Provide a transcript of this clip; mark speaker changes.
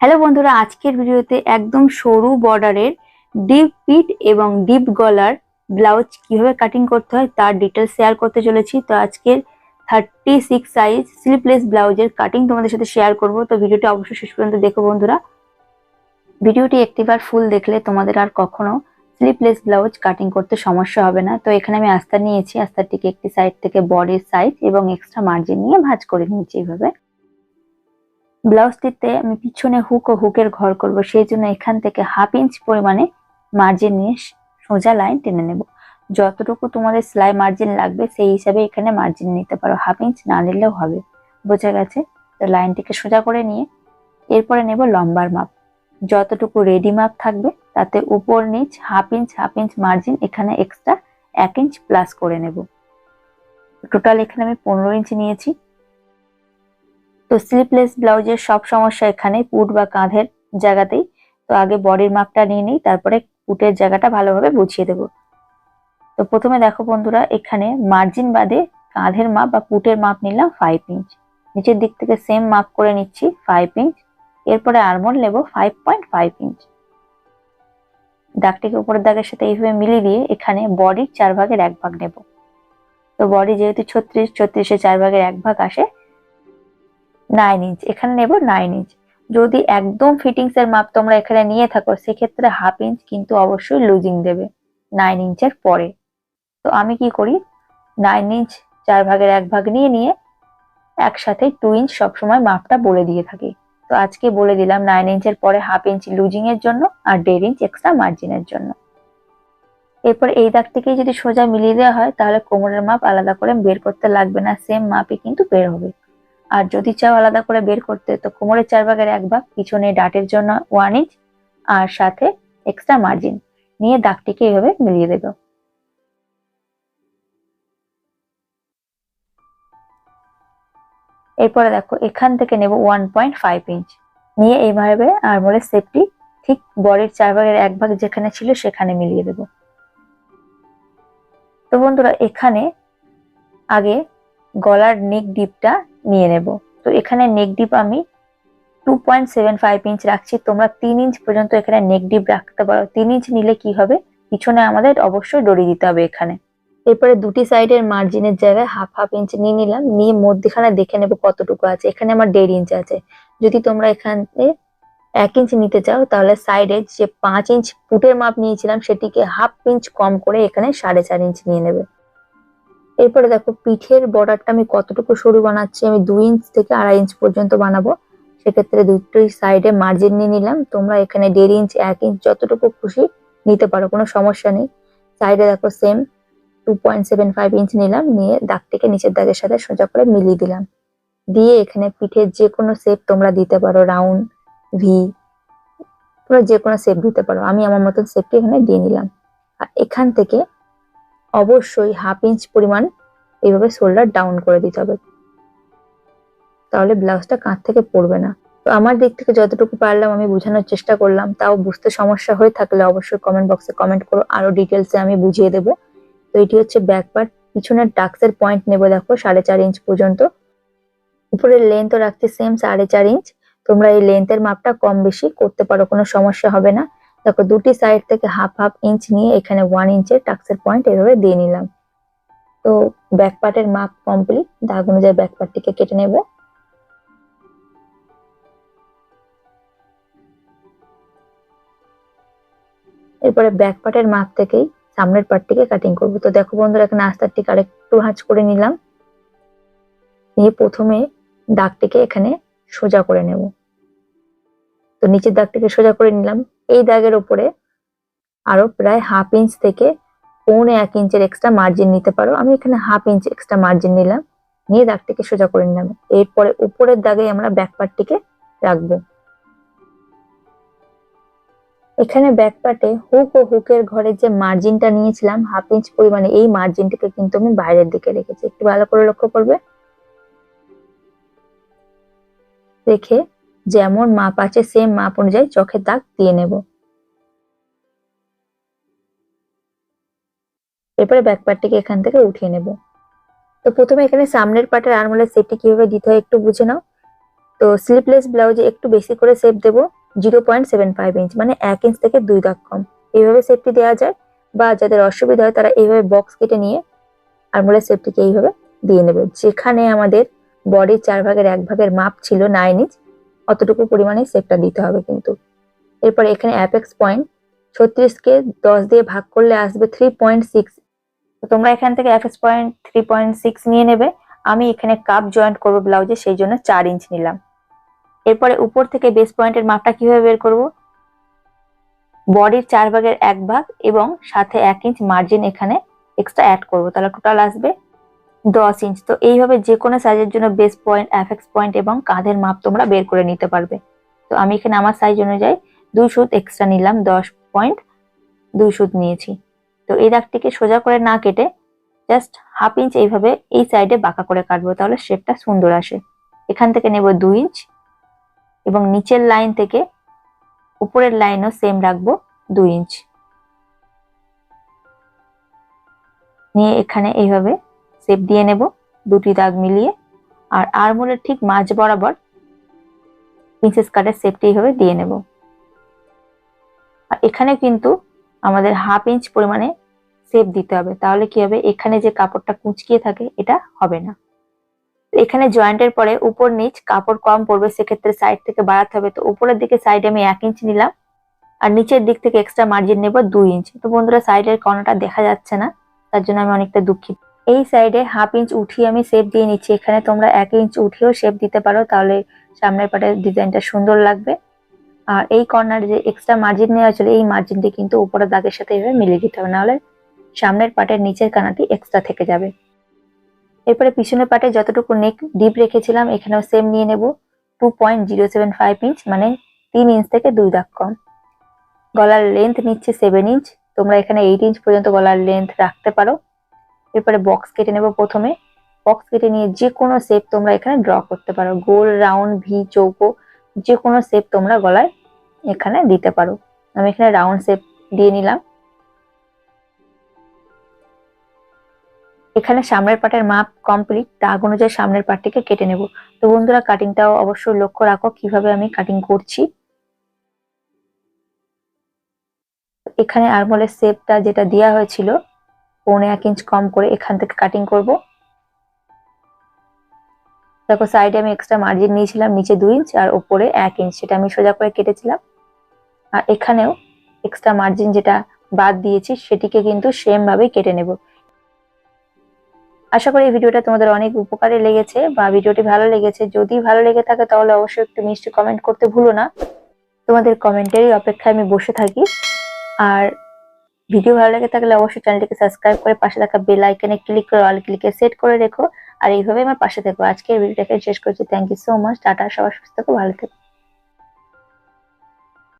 Speaker 1: Hello বন্ধুরা, আজকের ভিডিওতে একদম সরু বর্ডারের ডিপ পিট এবং ডিপ গলার ব্লাউজ কীভাবে কাটিং করতে হয় তার ডিটেলস শেয়ার করতে চলেছি। তো আজকের থার্টি সিক্স সাইজ স্লিপলেস ব্লাউজের কাটিং তোমাদের সাথে শেয়ার করব। তো ভিডিওটি অবশ্যই শেষ পর্যন্ত দেখো বন্ধুরা। ভিডিওটি একটিবার ফুল দেখলে তোমাদের আর কখনো স্লিপলেস ব্লাউজ কাটিং করতে সমস্যা হবে না। তো এখানে আমি আস্তার নিয়েছি, আস্তারটিকে একটি সাইড থেকে বডির সাইড এবং এক্সট্রা মার্জিন নিয়ে ভাঁজ করে নিয়েছি এইভাবে। ব্লাউজটিতে আমি পিছনে হুক ও হুকের ঘর করব। সেই জন্য এখান থেকে হাফ ইঞ্চ পরিমাণে মার্জিন নিয়ে সোজা লাইন টেনে নেব। যতটুকু তোমাদের সেলাই মার্জিন লাগবে, সেই হিসাবে এখানে মার্জিন নিতে পারো। হাফ ইঞ্চ না নিলেও হবে। বোঝা গেছে? তো লাইনটিকে সোজা করে নিয়ে এরপরে নেব লম্বার মাপ। যতটুকু রেডি মাপ থাকবে, তাতে উপর নিচ half inch half inch margin এখানে এক্সট্রা এক ইঞ্চ প্লাস করে নেব। টোটাল এখানে আমি পনেরো ইঞ্চ নিয়েছি। তো স্লিপলেস ব্লাউজের সব সমস্যা এখানে পুট বা কাঁধের জায়গাতেই। তো আগে বডির মাপটা নিয়ে নিই, তারপরে পুটের জায়গাটা ভালোভাবে বুঝিয়ে দেব। তো প্রথমে দেখো বন্ধুরা, এখানে মার্জিন বাদে কাঁধের মাপ বা পুটের মাপ নিলাম ফাইভ ইঞ্চ নিচের দিক থেকে সেম মাপ করে নিচ্ছি ফাইভ ইঞ্চ এরপরে আরমোল নেব ফাইভ পয়েন্ট ফাইভ ইঞ্চ দাগটিকে উপরের দাগের সাথে এইভাবে মিলিয়ে দিয়ে এখানে বডির চার ভাগের এক ভাগ নেব। তো বডি যেহেতু ছত্রিশ, ছত্রিশে চার ভাগের এক ভাগ আসে নাইন ইঞ্চ এখানে নেব নাইন ইঞ্চ যদি একদম ফিটিংস এর মাপ তোমরা এখানে নিয়ে থাকো, সেক্ষেত্রে হাফ ইঞ্চ কিন্তু অবশ্যই লুজিং দেবে নাইন ইঞ্চের পরে। তো আমি কি করি? নাইন ইঞ্চ চার ভাগের এক ভাগ নিয়ে নিয়ে একসাথে টু ইঞ্চ সবসময় মাপটা বলে দিয়ে থাকি। তো আজকে বলে দিলাম নাইন ইঞ্চের পরে হাফ ইঞ্চ লুজিং এর জন্য আর দেড় ইঞ্চ এক্সট্রা মার্জিনের জন্য। এরপর এই দাগ থেকেই যদি সোজা মিলিয়ে দেওয়া হয়, তাহলে কোমরের মাপ আলাদা করে বের করতে লাগবে না সেম মাপই কিন্তু বের হবে। আর যদি চাও আলাদা করে বের করতে, তো কোমরের চার ভাগের এক ভাগ, পিছনে ডাটের জন্য ওয়ান ইঞ্চ আর সাথে এক্সট্রা মার্জিন নিয়ে দাগটিকে এইভাবে মিলিয়ে দেব। এরপরে দেখো, এখান থেকে নেব ওয়ান পয়েন্ট ফাইভ ইঞ্চ নিয়ে এইভাবে আরমোলের সেফটি ঠিক বডির চার ভাগের এক ভাগ যেখানে ছিল সেখানে মিলিয়ে দেব। তো বন্ধুরা, এখানে আগে গলার নেক ডিপটা নিয়ে নেব। তো এখানে নেক ডিপ আমি two point seven five inch রাখছি। তোমরা তিন ইঞ্চ পর্যন্ত এখানে নেক ডিপ রাখতে পারো। তিন ইঞ্চ নিলে কি হবে? পিছনে আমাদের অবশ্যই দড়ি দিতে হবে এখানে। এরপরে দুটি সাইডের মার্জিনের জায়গায় হাফ হাফ ইঞ্চ নিয়ে নিলাম। নিয়ে মধ্যখানে দেখে নেব কতটুকু আছে। এখানে আমার দেড় ইঞ্চ আছে। যদি তোমরা এখানে এক ইঞ্চ নিতে চাও, তাহলে সাইডে যে পাঁচ ইঞ্চ ফুটের মাপ নিয়েছিলাম, সেটিকে হাফ ইঞ্চ কম করে এখানে সাড়ে চার ইঞ্চ নিয়ে নেবে। এরপরে দেখো পিঠের বর্ডারটা আমি কতটুকু সরু বানাচ্ছি, আমি দুই ইঞ্চ থেকে আড়াই ইঞ্চ পর্যন্ত বানাবো। সেক্ষেত্রে দুটোই সাইডে মার্জিন নিয়ে নিলাম। তোমরা এখানে দেড় ইঞ্চ এক ইঞ্চ যতটুকু খুশি নিতে পারো, কোনো সমস্যা নেই। সাইডে দেখো same two point seven five inch নিলাম, নিয়ে দাগটিকে নিচের দাগের সাথে সোজা করে মিলিয়ে দিলাম। দিয়ে এখানে পিঠের যে কোনো শেপ তোমরা দিতে পারো রাউন্ড ভি তোমরা যে কোনো শেপ দিতে পারো। আমি আমার মতন শেপটি এখানে দিয়ে নিলাম। আর এখান থেকে অবশ্যই হাফ ইঞ্চ পরিমাণ এইভাবে শোল্ডার ডাউন করে দিতে হবে। তাহলে ব্লাউজটা কাঁধ থেকে পড়বে না। তো আমার দিক থেকে যতটুকু পারলাম আমি বোঝানোর চেষ্টা করলাম। তাও বুঝতে সমস্যা হয়ে থাকলে অবশ্যই কমেন্ট বক্সে কমেন্ট করো। আরও ডিটেলসে আমি বুঝিয়ে দেবো। তো এটি হচ্ছে ব্যাক পার্ট পিছনের ডাক্সের পয়েন্ট নেব দেখো, সাড়ে চার ইঞ্চ পর্যন্ত। উপরের লেন্থও রাখছি সেম সাড়ে চার ইঞ্চ তোমরা এই লেন্থের মাপটা কম বেশি করতে পারো, কোনো সমস্যা হবে না। দেখো দুটি সাইড থেকে হাফ হাফ ইঞ্চ নিয়ে এখানে ওয়ান ইঞ্চের টাক্সের পয়েন্ট এভাবে দিয়ে নিলাম। তো ব্যাক পার্টের মাপ কমপ্লিট দাগ অনুযায়ী ব্যাক পার্টটিকে কেটে নেব। এরপরে ব্যাক পার্টের মাপ থেকেই সামনের পার্টটিকে কাটিং করব। তো দেখো বন্ধুরা, এখানে আস্তারটিক আরেকটু হাঁচ করে নিলাম। নিয়ে প্রথমে দাগটিকে এখানে সোজা করে নেব। তো নিচের দাগটিকে সোজা করে নিলাম। এই দাগের উপরে আরও প্রায় হাফ ইঞ্চ থেকে পৌনে এক ইঞ্চের এক্সট্রা মার্জিন নিতে পারো। আমি এখানে হাফ ইঞ্চ এক্সট্রা মার্জিন নিলাম। নিয়ে দাগটিকে সোজা করে নিলাম। এরপরে উপরের দাগে আমরা ব্যাক পার্টটিকে রাখব। এখানে ব্যাক পার্টে হুক ও হুকের ঘরে যে মার্জিনটা নিয়েছিলাম, হাফ ইঞ্চ পরিমাণে এই মার্জিনটাকে কিন্তু আমি বাইরের দিকে রেখেছি। একটু ভালো করে লক্ষ্য করবে। রেখে যেমন মাপ আছে সেম মাপ অনুযায়ী চোখের দাগ দিয়ে নেব। এরপরে ব্যাক পার্টটিকে এখান থেকে উঠিয়ে নেব। তো প্রথমে এখানে সামনের পার্টের আরমোলের সেটটি কীভাবে দিতে হয় একটু বুঝে নাও। তো স্লিপলেস ব্লাউজে একটু বেশি করে শেপ দেবো zero point seven five inch মানে এক ইঞ্চ থেকে দুই দাগ কম। এইভাবে শেপটি দেওয়া যায়, বা যাদের অসুবিধা হয় তারা এইভাবে বক্স কেটে নিয়ে আরমোলের শেপটিকে এইভাবে দিয়ে নেবে। যেখানে আমাদের বডির চার ভাগের এক ভাগের মাপ ছিল নাইন ইঞ্চ অতটুকু পরিমাণে শেপটা দিতে হবে কিন্তু। এরপরে এখানে অ্যাপেক্স পয়েন্ট ছত্রিশকে দশ দিয়ে ভাগ করলে আসবে থ্রি পয়েন্ট সিক্স তোমরা এখান থেকে apex point three point six নিয়ে নেবে। আমি এখানে কাপ জয়েন্ট করব ব্লাউজে সেই জন্য চার ইঞ্চ নিলাম। এরপরে উপর থেকে বেস পয়েন্টের মাপটা কীভাবে বের করব? বডির চার ভাগের এক ভাগ এবং সাথে এক ইঞ্চ মার্জিন এখানে এক্সট্রা অ্যাড করব। তাহলে টোটাল আসবে দশ ইঞ্চ তো এইভাবে যে কোনো সাইজের জন্য বেস পয়েন্ট অ্যাফেক্স পয়েন্ট এবং কাঁধের মাপ তোমরা বের করে নিতে পারবে। তো আমি এখানে আমার সাইজ অনুযায়ী দুই সুত এক্সট্রা নিলাম, দশ পয়েন্ট দুই সুত নিয়েছি। তো এই দাগটিকে সোজা করে না কেটে জাস্ট হাফ ইঞ্চ এইভাবে এই সাইডে বাঁকা করে কাটবো, তাহলে শেপটা সুন্দর আসে। এখান থেকে নেব দুই ইঞ্চ এবং নিচের লাইন থেকে উপরের লাইনও সেম রাখব দুই ইঞ্চ নিয়ে এখানে এইভাবে শেপ দিয়ে নেব, দুটি দাগ মিলিয়ে। আর আরমোলের ঠিক মাঝ বরাবর প্রিন্সেস কাটের শেপটি এইভাবে দিয়ে নেব। আর এখানে কিন্তু আমাদের হাফ ইঞ্চ পরিমাণে শেপ দিতে হবে। তাহলে কি হবে? এখানে যে কাপড়টা কুঁচকিয়ে থাকে, এটা হবে না। এখানে জয়েন্টের পরে উপর নিচ কাপড় কম পড়বে, সেক্ষেত্রে সাইড থেকে বাড়াতে হবে। তো উপরের দিকে সাইডে আমি এক ইঞ্চ নিলাম, আর নিচের দিক থেকে এক্সট্রা মার্জিন নেব দুই ইঞ্চ তো বন্ধুরা সাইডের কর্নারটা দেখা যাচ্ছে না, তার জন্য আমি অনেকটা দুঃখিত। এই সাইডে হাফ ইঞ্চ উঠিয়ে আমি শেপ দিয়ে নিচ্ছি। এখানে তোমরা এক ইঞ্চ উঠিয়েও শেপ দিতে পারো, তাহলে সামনের পাটের ডিজাইনটা সুন্দর লাগবে। আর এই কর্নার যে এক্সট্রা মার্জিন নেওয়া ছিল এই মার্জিনটি কিন্তু উপরের দাগের সাথে এভাবে মিলিয়ে দিতে হবে, নাহলে সামনের পাটের নিচের কানাটি এক্সট্রা থেকে যাবে। এরপরে পিছনের পাটে যতটুকু নেক ডিপ রেখেছিলাম, এখানেও সেম নিয়ে নেব। Two point zero seven five inch মানে তিন ইঞ্চ থেকে দুই দাগ কম। গলার লেন্থ নিচ্ছে সেভেন ইঞ্চ তোমরা এখানে এইট ইঞ্চ পর্যন্ত গলার লেন্থ রাখতে পারো। এরপরে বক্স কেটে নেব প্রথমে। বক্স কেটে নিয়ে যে কোনো শেপ তোমরা এখানে ড্র করতে পারো। গোল রাউন্ড ভি চৌকো যে কোনো শেপ তোমরা গলায় এখানে দিতে পারো। আমি এখানে রাউন্ড শেপ দিয়ে নিলাম। এখানে সামনের পাটের মাপ কমপ্লিট দাগ অনুযায়ী সামনের পাটটিকে কেটে নেব। তো বন্ধুরা কাটিংটাও অবশ্যই লক্ষ্য রাখো, কীভাবে আমি কাটিং করছি। এখানে আরমোলের শেপটা যেটা দেওয়া হয়েছিল পৌনে এক ইঞ্চ কম করে এখান থেকে কাটিং করব। দেখো সাইডে আমি এক্সট্রা মার্জিন নিয়েছিলাম, নিচে দুই ইঞ্চ আর ওপরে এক ইঞ্চ সেটা আমি সোজা করে কেটেছিলাম। আর এখানেও এক্সট্রা মার্জিন যেটা বাদ দিয়েছি, সেটিকে কিন্তু সেম ভাবে কেটে নেব। আশা করি এই ভিডিওটা তোমাদের অনেক উপকারে লেগেছে বা ভিডিওটি ভালো লেগেছে। যদি ভালো লেগে থাকে তাহলে অবশ্যই একটু মিষ্টি কমেন্ট করতে ভুলো না। তোমাদের কমেন্টেরই অপেক্ষায় আমি বসে থাকি। আর ভিডিও ভালো লাগে থাকলে অবশ্যই চ্যানেলটিকে সাবস্ক্রাইব করে পাশে থাকা বেল আইকনে ক্লিক করে অল ক্লিকে সেট করে রেখো। আর এইভাবে আমার পাশে থেকো। আজকের ভিডিওটাকে শেষ করছি। Thank you so much tata. সবার সুস্থ ভালো থেকো।